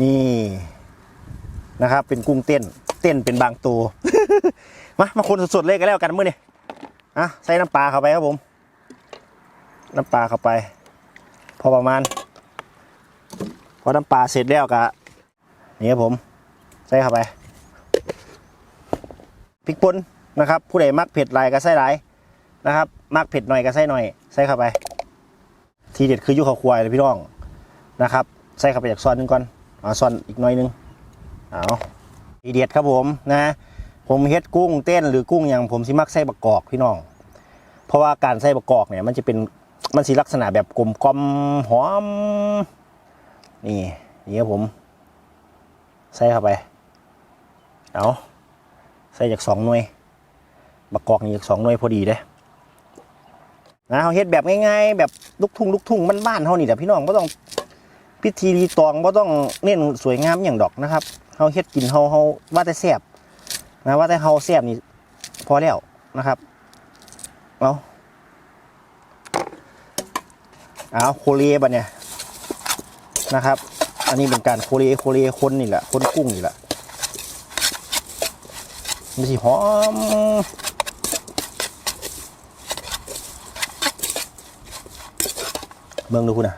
นี่นะครับ เป็นกุ้งเต้น เต้นเป็นบางตัว มามาคนสดๆเลยกันแล้วกันมื้อนี้อะใส่น้ำปลาเข้าไปครับผม น้ำปลาเข้าไป พอประมาณ พอน้ำปลาเสร็จแล้วก็นี่ครับผม ใส่เข้าไปพริกป่นนะครับ ผู้ใดมักเผ็ดหลายก็ใส่หลายนะครับมักเผ็ดหน่อยก็ใส่หน่อย ใส่เข้าไป ทีเด็ดคือยุข้าวควายเลยพี่น้องนะครับ ใส่เข้าไปจากซอนหนึงก่อน เอาซอนอีกหน่อยนึงเอาทีเด็ดครับผมนะ ผมเฮ็ดกุ้งเต้นหรือกุ้งอย่างผมสิมักใส่บะกอกพี่น้อง เพราะว่าการใส่บะกอกเนี่ยมันจะเป็นมันสิลักษณะแบบกลมกลมหอม นี่นี่ครับผม ใส่เข้าไป เอาใส่จากสองหน่วยบะกอกนี่จากสองหน่วยพอดีเด้นะเขาเฮ็ดแบบง่ายๆ แบบลูกทุ่งลูกทุ่งบ้านๆเฮานี่แหละพี่น้องบ่ต้อง พิธีรีตองบ่ต้องเน้นสวยงามอย่างดอกนะครับเฮาเฮ็ดกินเฮาเฮาว่าแต่แซ่บนะว่าแต่เฮาแซ่บนี่พอแล้วนะครับเอาเอาโคเรบัดเนี่ยนะครับ อันนี้เป็นการโคเรียโคเรียคนนี่แหละคนกุ้งนี่แหละมันสิหอมเมืองดูคุณนะ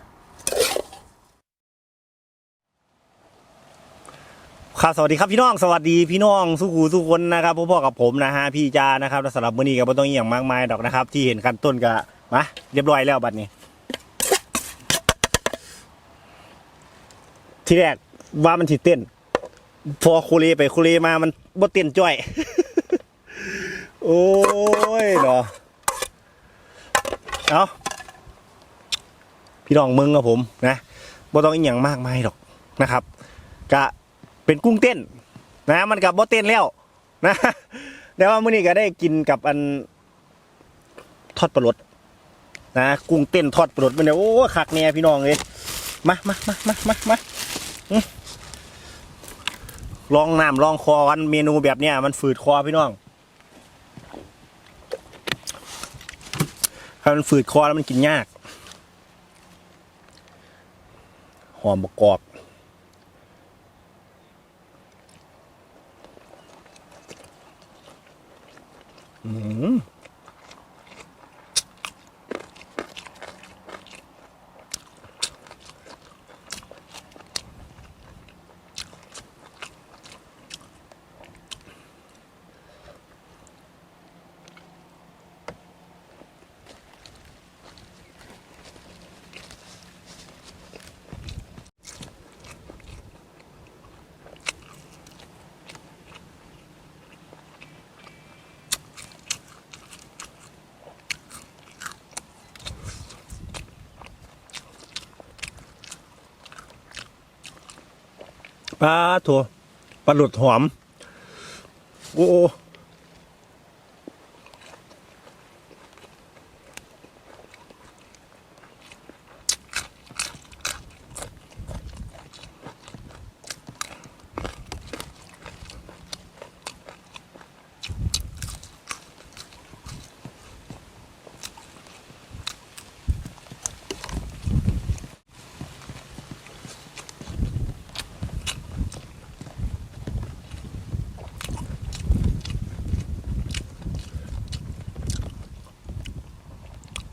ครับสวัสดีครับพี่น้องสวัสดีพี่น้องสุขูสุคนนะครับพ่อๆกับผมนะฮะพี่จานะครับสำหรับมื้อนี้ก็บ่ต้องอหย่างมากมายดอกนะครับ ที่เห็นขั้นต้นก็มาเรียบร้อยแล้วบัดนี้ ที่แรกว่ามันสิเต้น พอโคเลไปโคเลมามันบ่เต้นจ้อย โอ้ยเนาะเอาพี่น้องมืองกับผมนะบ่ต้องอีหยังมากมายหรอกนะครับกะ เป็นกุ้งเต้นนะมันกับบ่เต้นแล้วนะแต่ว่ามื้อนี้ก็ได้กินกับอันทอดปลาลดนะกุ้งเต้นทอดปลาลดมันเนี่ยโอ้คักแน่พี่น้องเลยมามามามามามาลองน้ำลองคอกันเมนูแบบเนี้ยมันฝืดคอพี่น้องถ้ามันฝืดคอแล้วมันกินยาก หอมบกกอก อื ปลาถั่วปลาหลุดหอม โอ้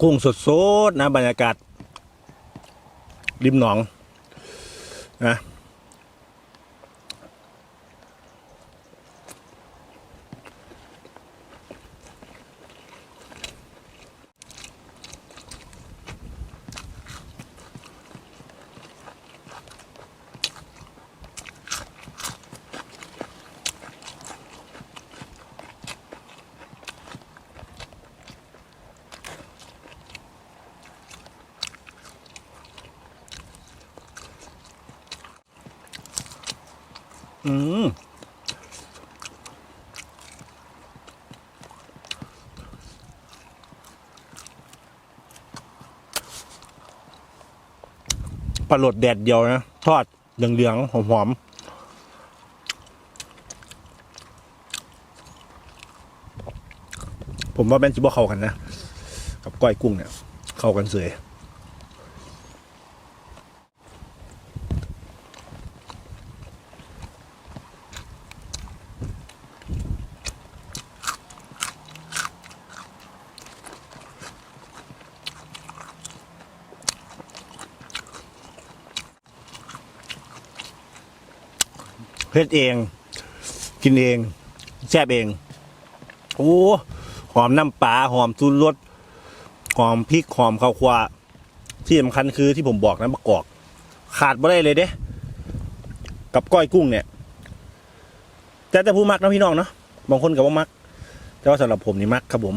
กุ้งสดๆนะบรรยากาศริมหนองนะ อืมปลาโหลดแดดเดียวนะ ทอดเหลืองๆหอมๆผมว่าแม่นจิบ่เข้ากันนะ กับก้อยกุ้งเนี่ย เข้ากันเสย ฮ็ดเอง กินเองแซ่บเองโอ้หอมน้ำปลาหอมซูรสหอมพริกหอมข้าวคั่วที่สำคัญคือที่ผมบอกนะมะกอกขาดไม่ได้เลยเด้ กับก้อยกุ้งเนี่ย แต่แต่ผู้มักนะพี่น้องเนาะบางคนกับว่ามัก แต่ว่าสำหรับผมนี่มักครับผม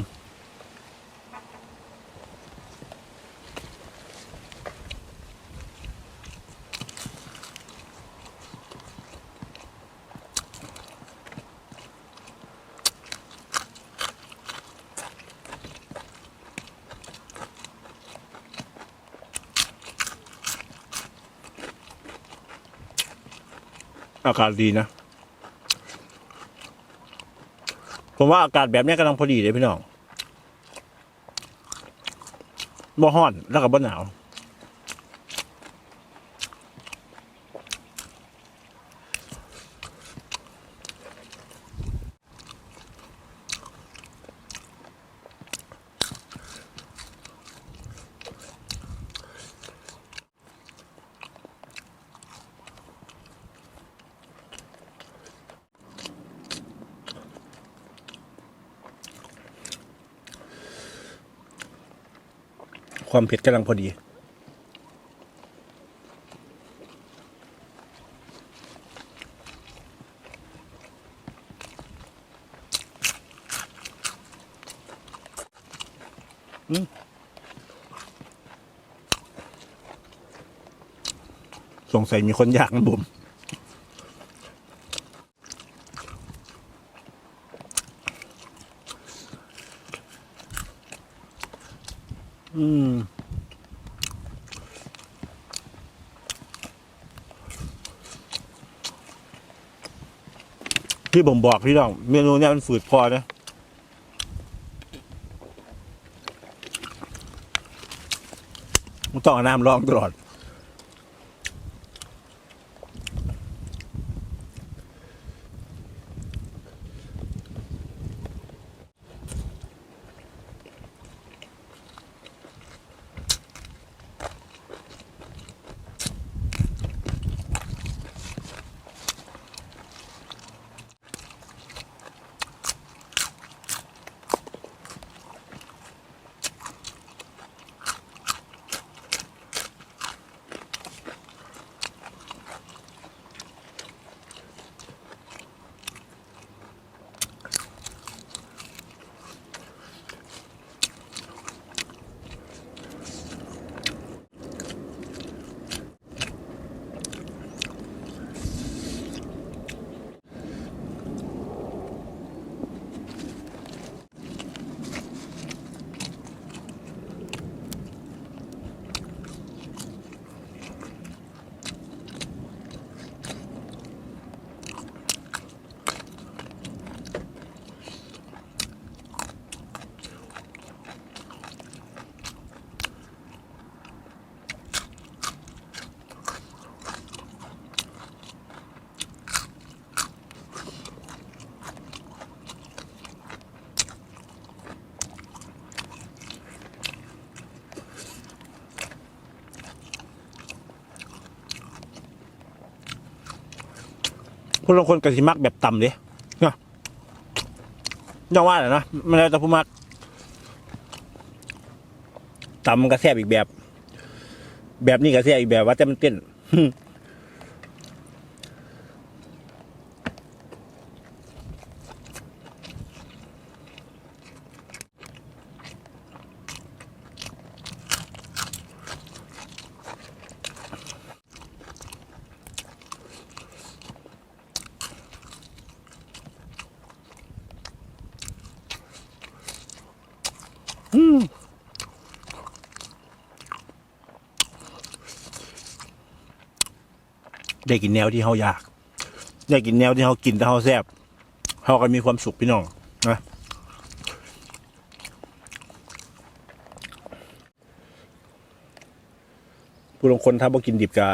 อากาศดีนะ ผมว่าอากาศแบบนี้กำลังพอดีเลยพี่น้องบ่ห้อนแล้วก็บ่หนาว ความเผ็ดกำลังพอดี อืมสงสัยมีคนอยากนะบุ๋มอืม ที่ผมบอกพี่น้องเมนูเนี้ยมันฝืดพอนะมันต้องเอาน้ำร้องตลอด คนละคนกับสิมักแบบต่ำเลยเนาะยังว่าแหละนะมันแล้วแต่ผู้มักต่ำมันก็แซ่บอีกแบบ แบบนี้ก็แซ่บอีกแบบว่าแต่มันเต้น ได้กินแนวที่เขาอยาก ได้กินแนวที่เขากินแต่เขาแซ่บเขาก็มีความสุขพี่น้องนะผู้ลงคนถ้าบ่กินดิบก็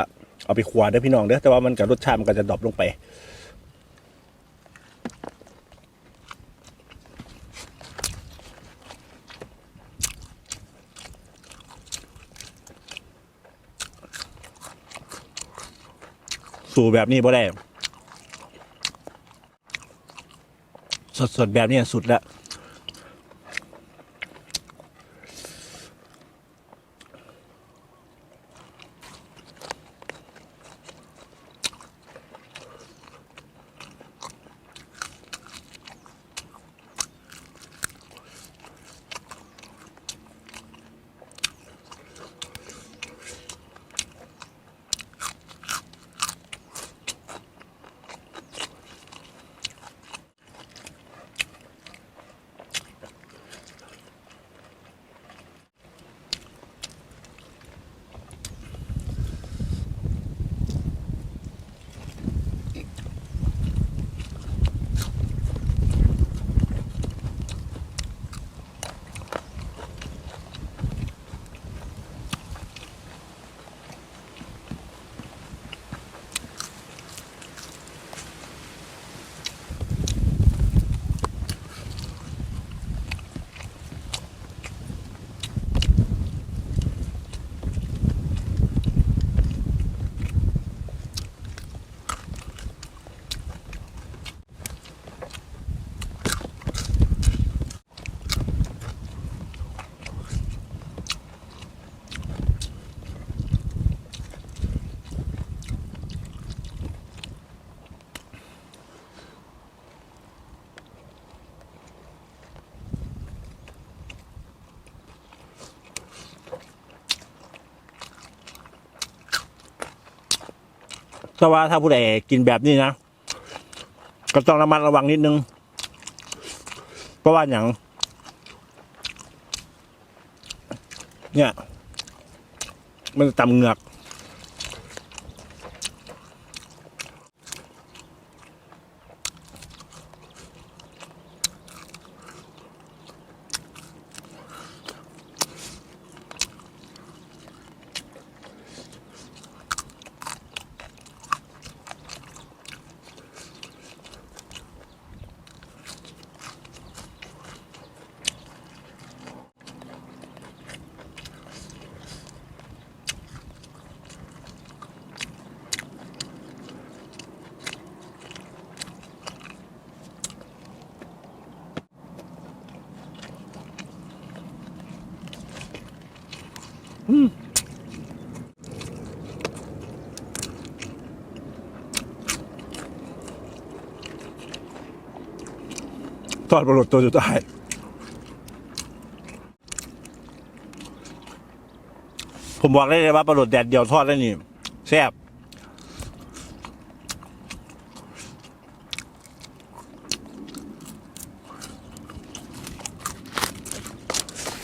เอาไปขวาได้อพี่น้องเด้อแต่ว่ามันกับรสชาติมันก็จะดรอปลงไป สู่แบบนี้บ่ได้ สดๆ แบบนี้สุดแล้ว ถ้าว่าถ้าผู้ใดกินแบบนี้นะก็ต้องระมัดระวังนิดนึง เพราะว่าอย่าง เนี่ย มันจะตำเหงือก ทอดปลาหลดตัวสุดท้ายผมบอกได้เลยว่าปลาหลดแดดเดียวทอดได้นี่แซ่บ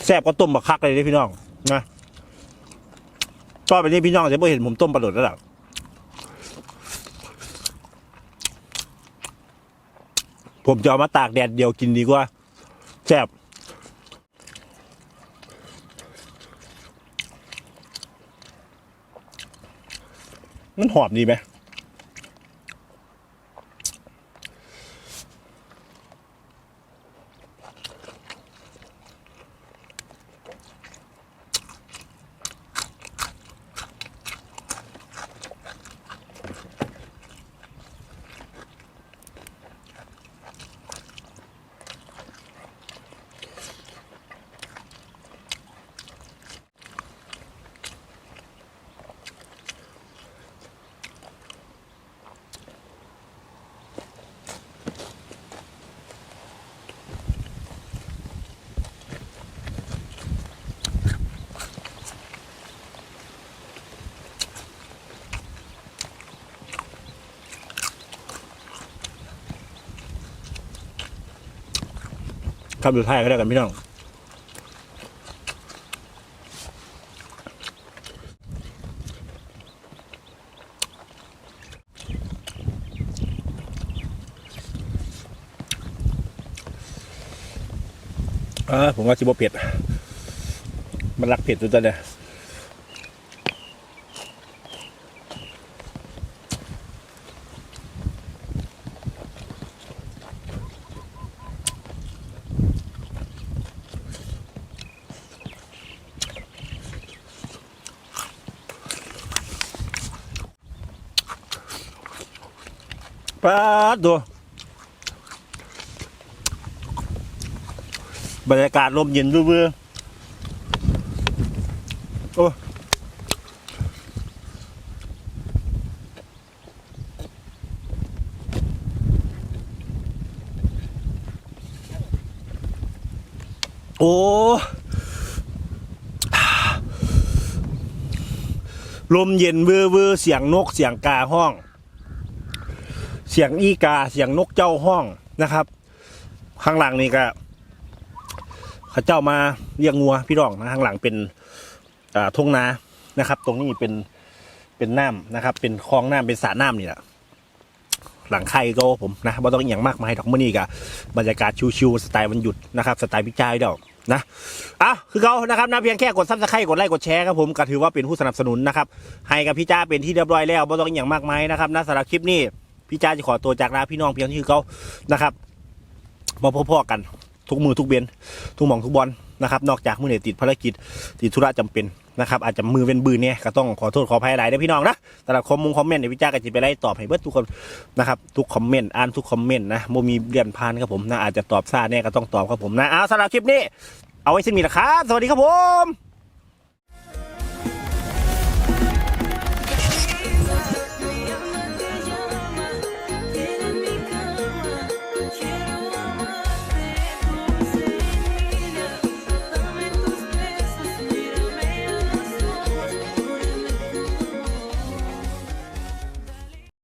แซ่บก็ต้มบักคักเลยเด้พี่น้องนะตอนไปนี้พี่น้องจะไม่เห็นผมต้มปลาหลดแล้วล่ะ ผมจะเอามาตากแดดเดียวกินดีกว่าแซ่บมันหอมดีไหม คำสุดท้ายก็ได้กันพี่น้องอ่าผมว่าจิบเผ็ด มันรักเผ็ดสุดๆเลยาบรรยากาศลมเย็นเบื่อโอ้โอ้ลมเย็นเวอร์เวอร์เสียงนกเสียงกาห้อง สียงอีกาเสียงนกเจ้าห้องนะครับ ข้างหลังนี่ก็เขาเจ้ามาเลี้ยงงัวพี่รองนะข้างหลังเป็นทุ่งนานะครับ ตรงนี้เป็นเป็นน้ำนะครับ เป็นคลองน้ำเป็นสระน้ำนี่แหละหลังไข่ก็ผมนะบ่ต้องอย่างมากมายดอกมื่อนี้กับบรรยากาศชิวๆสไตล์วันหยุดนะครับสไตล์พิจายเดียนะอะคือเขานะครับนะเพียงแค่กดซับสไครต์กดไลค์กดแชร์ครับผมก็ถือว่าเป็นผู้สนับสนุนนะครับให้กับพี่จ้าเป็นที่เรียบร้อยแล้วบ่ต้องอย่างมากมายนะครับนะสำหรับคลิปนี้ พี่จ้าจะขอตัวจากลาพี่น้องเพียงที่เขานะครับมาพบๆกันทุกมือทุกเบนทุกหมองทุกบอลนะครับ นอกจากมือเนี่ยติดภารกิจติดธุระจำเป็นนะครับ อาจจะมือเป็นบืนเนี่ยก็ต้องขอโทษขออภัยหลายเด้พี่น้องนะแต่ละคอมมงคอมเมนต์เนี่ยวพี่จ้าก็จะไปไล่ตอบให้เบิดทุกคนนะครับ ทุกคอมเมนต์อ่านทุกคอมเมนต์นะโมมีเรียนพานครับผมนะอาจจะตอบซ่าเนี่ยก็ต้องตอบครับผมนะเอาสำหรับคลิปนี้ เอาไว้สิ้นมีละครับสวัสดีครับผม